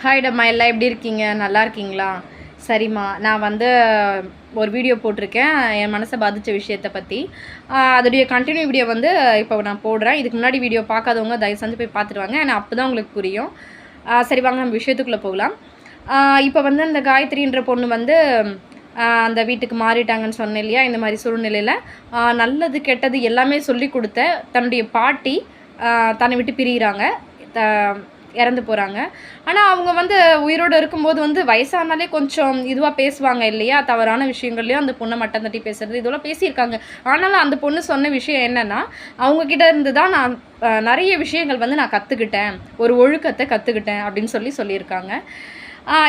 Hi டம்மா எல்லாம் எப்படி இருக்கீங்க? நல்லா இருக்கீங்களா? சரிம்மா. நான் வந்து ஒரு வீடியோ போட்டிருக்கேன். என் மனசை பாதித்த விஷயத்தை பற்றி அதோடைய கண்டினியூ வீடியோ வந்து இப்போ நான் போடுறேன். இதுக்கு முன்னாடி வீடியோ பார்க்காதவங்க தயவு செஞ்சு போய் பார்த்துட்டு வாங்க. ஏன்னா அப்போ தான் உங்களுக்கு புரியும். சரி வாங்க. நம்ம விஷயத்துக்குள்ளே போகலாம். இப்போ வந்து அந்த காயத்ரின்ற பொண்ணு வந்து அந்த வீட்டுக்கு மாறிட்டாங்கன்னு சொன்னேன் இல்லையா? இந்த மாதிரி சூழ்நிலையில். நல்லது கெட்டது எல்லாமே சொல்லி கொடுத்த தன்னுடைய பாட்டி தன்னை விட்டு பிரிகிறாங்க த இறந்து போகிறாங்க ஆனால் அவங்க வந்து உயிரோடு இருக்கும்போது வந்து வயசானாலே கொஞ்சம் இதுவாக பேசுவாங்க இல்லையா? தவறான விஷயங்கள்லையும் அந்த பொண்ணை மட்டம் தட்டி பேசுறது இதெல்லாம் பேசியிருக்காங்க. ஆனாலும் அந்த பொண்ணு சொன்ன விஷயம் என்னென்னா அவங்கக்கிட்ட இருந்து தான் நான் நிறைய விஷயங்கள் வந்து நான் கற்றுக்கிட்டேன் ஒரு ஒழுக்கத்தை கற்றுக்கிட்டேன் அப்படின்னு சொல்லி சொல்லியிருக்காங்க.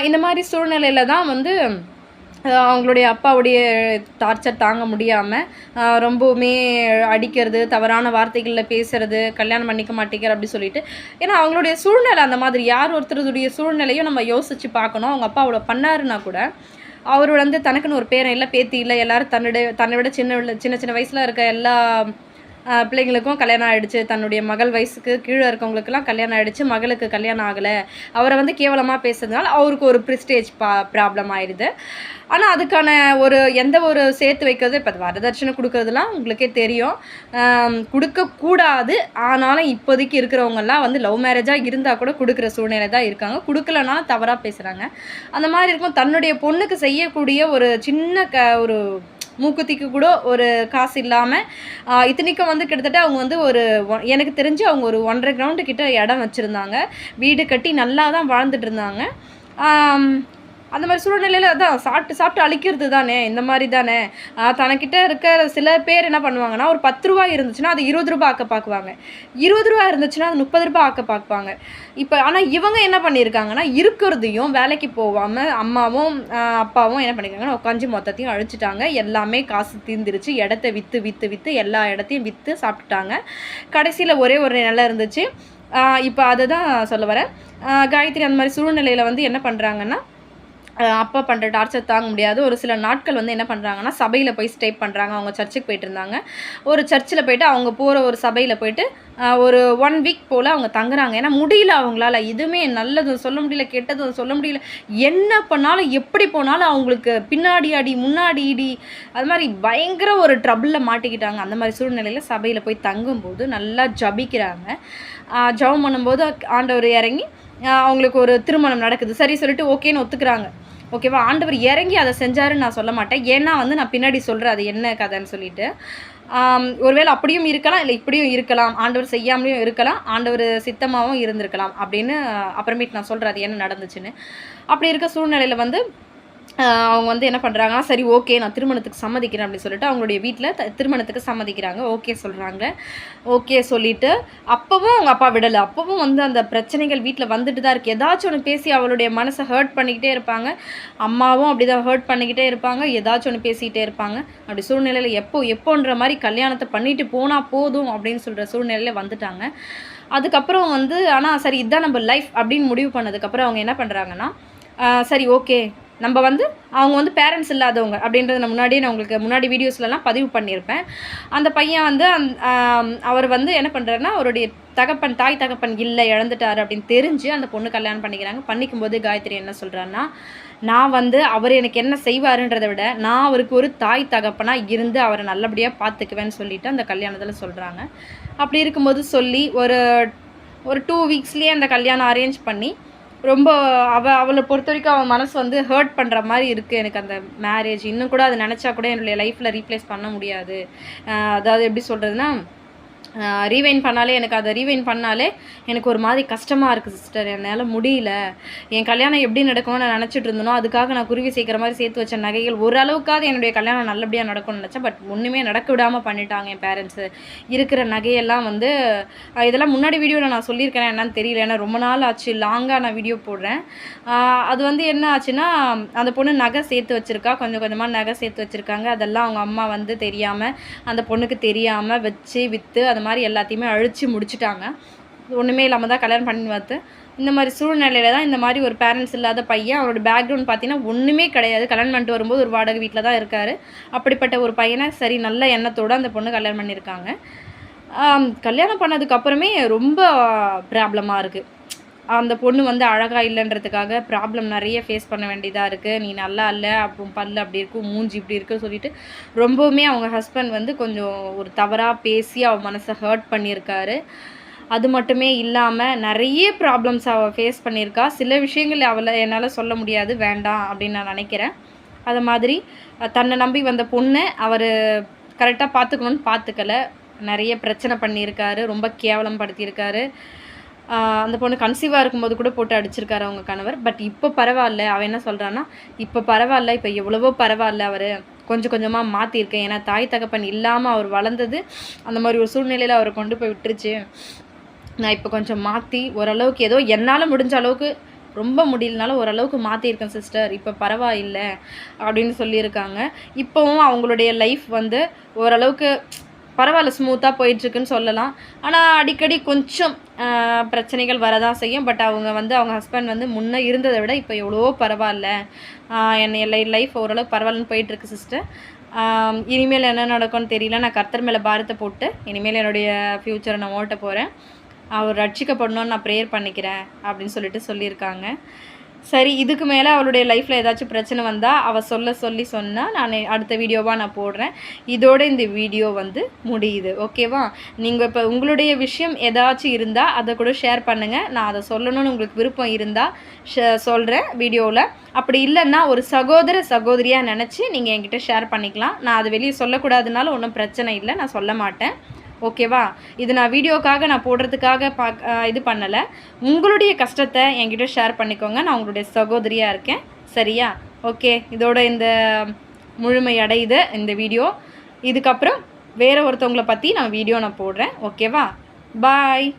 இந்த மாதிரி சூழ்நிலையில தான் வந்து அவங்களுடைய அப்பாவுடைய டார்ச்சர் தாங்க முடியாமல் ரொம்பவுமே அடிக்கிறது தவறான வார்த்தைகளில் பேசுறது கல்யாணம் பண்ணிக்க மாட்டேங்கிற அப்படி சொல்லிட்டு. ஏன்னா அவங்களுடைய சூழ்நிலை அந்த மாதிரி. யார் ஒருத்தருடைய சூழ்நிலையும் நம்ம யோசித்து பார்க்கணும். அவங்க அப்பா அவ்வளோ பண்ணாருன்னா கூட அவர் வந்து தனக்குன்னு ஒரு பேரன் இல்லை பேத்தி இல்லை எல்லோரும் தன்னுடைய தன்னை விட சின்ன விட- சின்ன சின்ன வயசில் இருக்க எல்லா பிள்ளைங்களுக்கும் கல்யாணம் ஆகிடுச்சு தன்னுடைய மகள் வயசுக்கு கீழே இருக்கவங்களுக்கெல்லாம் கல்யாணம் ஆகிடுச்சு மகளுக்கு கல்யாணம் ஆகலை. அவரை வந்து கேவலமாக பேசுறதுனால அவருக்கு ஒரு ப்ரிஸ்டேஜ் பா ப்ராப்ளம் ஆயிடுது. ஆனால் அதுக்கான ஒரு எந்த ஒரு சேர்த்து வைக்கிறது இப்போ வரதட்சணை கொடுக்குறதுலாம் உங்களுக்கே தெரியும். கொடுக்கக்கூடாது. ஆனாலும் இப்போதைக்கு இருக்கிறவங்கெல்லாம் வந்து லவ் மேரேஜாக இருந்தால் கூட கொடுக்குற சூழ்நிலை தான் இருக்காங்க. கொடுக்கலனாலும் தவறாக பேசுகிறாங்க அந்த மாதிரி இருக்கும். தன்னுடைய பொண்ணுக்கு செய்யக்கூடிய ஒரு சின்ன க ஒரு மூக்குத்திக்கு கூட ஒரு காசு இல்லாமல் இத்தனைக்கும் வந்து கிட்டத்தட்ட அவங்க வந்து ஒரு ஒ- எனக்கு தெரிஞ்சு அவங்க ஒரு ஒன்றரை கிரவுண்டு கிட்ட இடம் வச்சுருந்தாங்க. வீடு கட்டி நல்லா தான் வாழ்ந்துட்டு இருந்தாங்க. அந்த மாதிரி சூழ்நிலையில் அதான் சாப்பிட்டு சாப்பிட்டு அழிக்கிறது தானே இந்த மாதிரி தானே. தனக்கிட்ட இருக்கிற சில பேர் என்ன பண்ணுவாங்கன்னா ஒரு பத்து ரூபா இருந்துச்சுன்னா அது இருபது ரூபா ஆக்க பார்க்குவாங்க இருபது ரூபா இருந்துச்சுன்னா அது முப்பது ரூபா ஆக்க பார்ப்பாங்க இப்போ ஆனால் இவங்க என்ன பண்ணியிருக்காங்கன்னா இருக்கிறதையும் வேலைக்கு போகாமல் அம்மாவும் அப்பாவும் என்ன பண்ணியிருக்காங்கன்னா உட்காந்து மொத்தத்தையும் அழிச்சிட்டாங்க. எல்லாமே காசு தீர்ந்துருச்சு. இடத்த விற்று விற்று விற்று எல்லா இடத்தையும் விற்று சாப்பிட்டுட்டாங்க. கடைசியில் ஒரே ஒரு நிலம் இருந்துச்சு. இப்போ அதை தான் சொல்ல வரேன். காயத்ரி அந்த மாதிரி சூழ்நிலையில் வந்து என்ன பண்ணுறாங்கன்னா அப்பா பண்ணுற டார்ச்சர் தாங்க முடியாது. ஒரு சில நாட்கள் வந்து என்ன பண்ணுறாங்கன்னா சபையில் போய் ஸ்டே பண்ணுறாங்க அவங்க சர்ச்சுக்கு போயிட்டு இருந்தாங்க ஒரு சர்ச்சில் போயிட்டு அவங்க போகிற ஒரு சபையில் போயிட்டு ஒரு ஒன் வீக் போல் அவங்க தங்குறாங்க. ஏன்னா முடியல அவங்களால. எதுவுமே நல்லதும் சொல்ல முடியல கெட்டதும் சொல்ல முடியல. என்ன பண்ணாலும் எப்படி போனாலும் அவங்களுக்கு பின்னாடி அடி முன்னாடி இடி அது மாதிரி பயங்கர ஒரு ட்ரபிளில் மாட்டிக்கிட்டாங்க. அந்த மாதிரி சூழ்நிலையில் சபையில் போய் தங்கும்போது நல்லா ஜபிக்கிறாங்க. ஜபம் பண்ணும்போது ஆண்டவர் இறங்கி அவங்களுக்கு ஒரு திருமணம் நடக்குது. சரி சொல்லிட்டு ஓகேன்னு ஒத்துக்கிறாங்க. ஓகேவா? ஆண்டவர் இறங்கி அதை செஞ்சாருன்னு நான் சொல்ல மாட்டேன். ஏன்னா வந்து நான் பின்னாடி சொல்கிறேன் அது என்ன கதைன்னு சொல்லிட்டு. ஒருவேளை அப்படியும் இருக்கலாம் இல்லை இப்படியும் இருக்கலாம். ஆண்டவர் செய்யாமலையும் இருக்கலாம் ஆண்டவர் சித்தமாகவும் இருந்திருக்கலாம் அப்படின்னு அப்புறமேட்டு நான் சொல்கிறேன் அது என்ன நடந்துச்சுன்னு. அப்படி இருக்க சூழ்நிலையில் வந்து அவங்க வந்து என்ன பண்ணுறாங்கன்னா சரி ஓகே நான் திருமணத்துக்கு சம்மதிக்கிறேன் அப்படின்னு சொல்லிட்டு அவங்களுடைய வீட்டில் த திருமணத்துக்கு சம்மதிக்கிறாங்க. ஓகே சொல்கிறாங்க ஓகே சொல்லிட்டு அப்போவும் அவங்க அப்பா விடலை. அப்போவும் வந்து அந்த பிரச்சனைகள் வீட்டில் வந்துட்டு தான் இருக்குது ஏதாச்சும் ஒன்று பேசி அவளுடைய மனசை ஹர்ட் பண்ணிக்கிட்டே இருப்பாங்க. அம்மாவும் அப்படி தான் ஹர்ட் பண்ணிக்கிட்டே இருப்பாங்க. ஏதாச்சும் ஒன்று பேசிக்கிட்டே இருப்பாங்க. அப்படி சூழ்நிலையில் எப்போ எப்போன்ற மாதிரி கல்யாணத்தை பண்ணிட்டு போனால் போதும் அப்படின்னு சொல்கிற சூழ்நிலையில் வந்துட்டாங்க. அதுக்கப்புறம் வந்து ஆனால் சரி இதுதான் நம்ம லைஃப் அப்படின்னு முடிவு பண்ணதுக்கப்புறம் அவங்க என்ன பண்ணுறாங்கன்னா சரி ஓகே நம்ம வந்து அவங்க வந்து பேரண்ட்ஸ் இல்லாதவங்க அப்படின்றத நான் முன்னாடியே நான் உங்களுக்கு முன்னாடி வீடியோஸ்லலாம் பதிவு பண்ணியிருப்பேன். அந்த பையன் வந்து அந் அவர் வந்து என்ன பண்ணுறாருன்னா அவருடைய தகப்பன் தாய் தகப்பன் இல்லை இழந்துட்டார் அப்படின்னு தெரிஞ்சு அந்த பொண்ணு கல்யாணம் பண்ணிக்கிறாங்க. பண்ணிக்கும் போது காயத்ரி என்ன சொல்கிறான்னா நான் வந்து அவர் எனக்கு என்ன செய்வாருன்றதை விட நான் அவருக்கு ஒரு தாய் தகப்பனாக இருந்து அவரை நல்லபடியாக பார்த்துக்குவேன்னு சொல்லிட்டு அந்த கல்யாணத்தில் சொல்கிறாங்க அப்படி இருக்கும்போது சொல்லி ஒரு ஒரு டூ வீக்ஸ்லேயே அந்த கல்யாணம் அரேஞ்ச் பண்ணி ரொம்ப அவ அவளை பொறுத்த வரைக்கும் அவன் மனசு வந்து ஹர்ட் பண்ணுற மாதிரி இருக்குது எனக்கு அந்த மேரேஜ் இன்னும் கூட அதை நினச்சா கூட என்னுடைய லைஃப்பில் ரீப்ளேஸ் பண்ண முடியாது. அதாவது எப்படி சொல்கிறதுனா ரீவைன் பண்ணாலே எனக்கு அதை ரீவைன் பண்ணாலே எனக்கு ஒரு மாதிரி கஷ்டமாக இருக்குது சிஸ்டர் என்னால் முடியல. என் கல்யாணம் எப்படி நடக்கும்னு நான் நினச்சிட்டு இருந்தனோ அதுக்காக நான் குருவி சேர்க்குற மாதிரி சேர்த்து வச்ச நகைகள் ஓரளவுக்காவது என்னுடைய கல்யாணம் நல்லபடியாக நடக்கும்னு நினச்சேன். பட் ஒன்றுமே நடக்க விடாமல் பண்ணிட்டாங்க என் பேரண்ட்ஸு இருக்கிற நகையெல்லாம் வந்து இதெல்லாம் முன்னாடி வீடியோவில் நான் சொல்லியிருக்கேன் என்னன்னு தெரியல. ஏன்னா ரொம்ப நாள் ஆச்சு. லாங்காக நான் வீடியோ போடுறேன். அது வந்து என்ன ஆச்சுன்னா அந்த பொண்ணு நகை சேர்த்து வச்சுருக்கா. கொஞ்சம் கொஞ்சமாக நகை சேர்த்து வச்சுருக்காங்க. அதெல்லாம் அவங்க அம்மா வந்து தெரியாமல் அந்த பொண்ணுக்கு தெரியாமல் வச்சு விற்று அது மாதிரி எல்லாத்தையுமே அழித்து முடிச்சுட்டாங்க. ஒன்றுமே இல்லாமல் தான் கல்யாணம் பண்ணி பார்த்து இந்த மாதிரி சூழ்நிலையில தான் இந்த மாதிரி ஒரு பேரண்ட்ஸ் இல்லாத பையன் அவரோட பேக்ரவுண்ட் பார்த்தீங்கன்னா ஒன்றுமே கிடையாது. கல்யாணம் பண்ணிட்டு வரும்போது ஒரு வாடகை வீட்டில் தான் இருக்கார். அப்படிப்பட்ட ஒரு பையனை சரி நல்ல எண்ணத்தோடு அந்த பொண்ணு கல்யாணம் பண்ணியிருக்காங்க. கல்யாணம் பண்ணதுக்கப்புறமே ரொம்ப ப்ராப்ளமாக இருக்குது அந்த பொண்ணு வந்து அழகாக இல்லைன்றதுக்காக ப்ராப்ளம் நிறைய ஃபேஸ் பண்ண வேண்டியதாக இருக்குது நீ நல்லா இல்லை அப்புறம் பல்லு அப்படி இருக்கும் மூஞ்சி இப்படி இருக்குன்னு சொல்லிட்டு ரொம்பவுமே அவங்க ஹஸ்பண்ட் வந்து கொஞ்சம் ஒரு தவறாக பேசி அவள் மனசை ஹர்ட் பண்ணியிருக்காரு. அது மட்டுமே இல்லாமல் நிறைய ப்ராப்ளம்ஸ் அவள் ஃபேஸ் பண்ணியிருக்கா. சில விஷயங்கள் அவளை என்னால் சொல்ல முடியாது வேண்டாம் அப்படின்னு நான் நினைக்கிறேன். அது மாதிரி தன்னை நம்பி வந்த பொண்ணை அவர் கரெக்டாக பார்த்துக்கணுன்னு பார்த்துக்கல நிறைய பிரச்சனை பண்ணியிருக்காரு ரொம்ப கேவலம் படுத்தியிருக்காரு அந்த பொண்ணு கன்சீவாக இருக்கும்போது கூட போட்டு அடிச்சிருக்காரு அவங்க கணவர். பட் இப்போ பரவாயில்ல. அவன் என்ன சொல்கிறான்னா இப்போ பரவாயில்ல இப்போ எவ்வளவோ பரவாயில்ல அவர். கொஞ்சம் கொஞ்சமாக மாற்றிருக்கேன் ஏன்னா தாய் தகப்பன் இல்லாமல் அவர் வளர்ந்தது அந்த மாதிரி ஒரு சூழ்நிலையில் அவரை கொண்டு போய் விட்டுருச்சு. நான் இப்போ கொஞ்சம் மாற்றி ஓரளவுக்கு ஏதோ என்னால் முடிஞ்ச அளவுக்கு ரொம்ப முடியலனாலும் ஓரளவுக்கு மாற்றிருக்கேன் சிஸ்டர் இப்போ பரவாயில்லை அப்படின்னு சொல்லியிருக்காங்க. இப்போவும் அவங்களுடைய லைஃப் வந்து ஓரளவுக்கு பரவாயில்ல ஸ்மூத்தாக போயிட்டுருக்குன்னு சொல்லலாம். ஆனால் அடிக்கடி கொஞ்சம் பிரச்சனைகள் வரதான் செய்யும். பட் அவங்க வந்து அவங்க ஹஸ்பண்ட் வந்து முன்னே இருந்ததை விட இப்போ எவ்வளோ பரவாயில்ல. என்னை என் லைஃப் ஓரளவுக்கு பரவாயில்லன்னு போயிட்டுருக்கு சிஸ்டர் இனிமேல் என்ன நடக்கும்னு தெரியல. நான் கர்த்தர் மேலே பாரத்தை போட்டு இனிமேல் என்னுடைய ஃப்யூச்சரை நான் ஓட்ட போகிறேன் அவர் ரட்சிக்கப்படணும்னு நான் ப்ரேயர் பண்ணிக்கிறேன் அப்படின்னு சொல்லிட்டு சொல்லியிருக்காங்க. சரி இதுக்கு மேலே அவளுடைய லைஃப்பில் ஏதாச்சும் பிரச்சனை வந்தால் அவள் சொல்ல சொல்லி சொன்னால் நான் அடுத்த வீடியோவாக நான் போடுறேன். இதோட இந்த வீடியோ வந்து முடியுது. ஓகேவா நீங்கள் இப்போ உங்களுடைய விஷயம் ஏதாச்சும் இருந்தால் அதை கூட ஷேர் பண்ணுங்கள் நான் அதை சொல்லணும்னு உங்களுக்கு விருப்பம் இருந்தால் சொல்கிறேன் வீடியோவில் அப்படி இல்லைன்னா ஒரு சகோதர சகோதரியாக நினச்சி நீங்கள் என்கிட்ட ஷேர் பண்ணிக்கலாம். நான் அதை வெளியே சொல்லக்கூடாதுனால ஒன்றும் பிரச்சனை இல்லை. நான் சொல்ல மாட்டேன். ஓகேவா? இது நான் வீடியோக்காக நான் போடுறதுக்காக பா இது பண்ணலை. உங்களுடைய கஷ்டத்தை என்கிட்ட ஷேர் பண்ணிக்கோங்க. நான் உங்களுடைய சகோதரியாக இருக்கேன். சரியா? ஓகே. இதோட இந்த முழுமை அடையுது இந்த வீடியோ. இதுக்கப்புறம் வேறு ஒருத்தவங்களை பற்றி நான் வீடியோ நான் போடுறேன். ஓகேவா? பாய்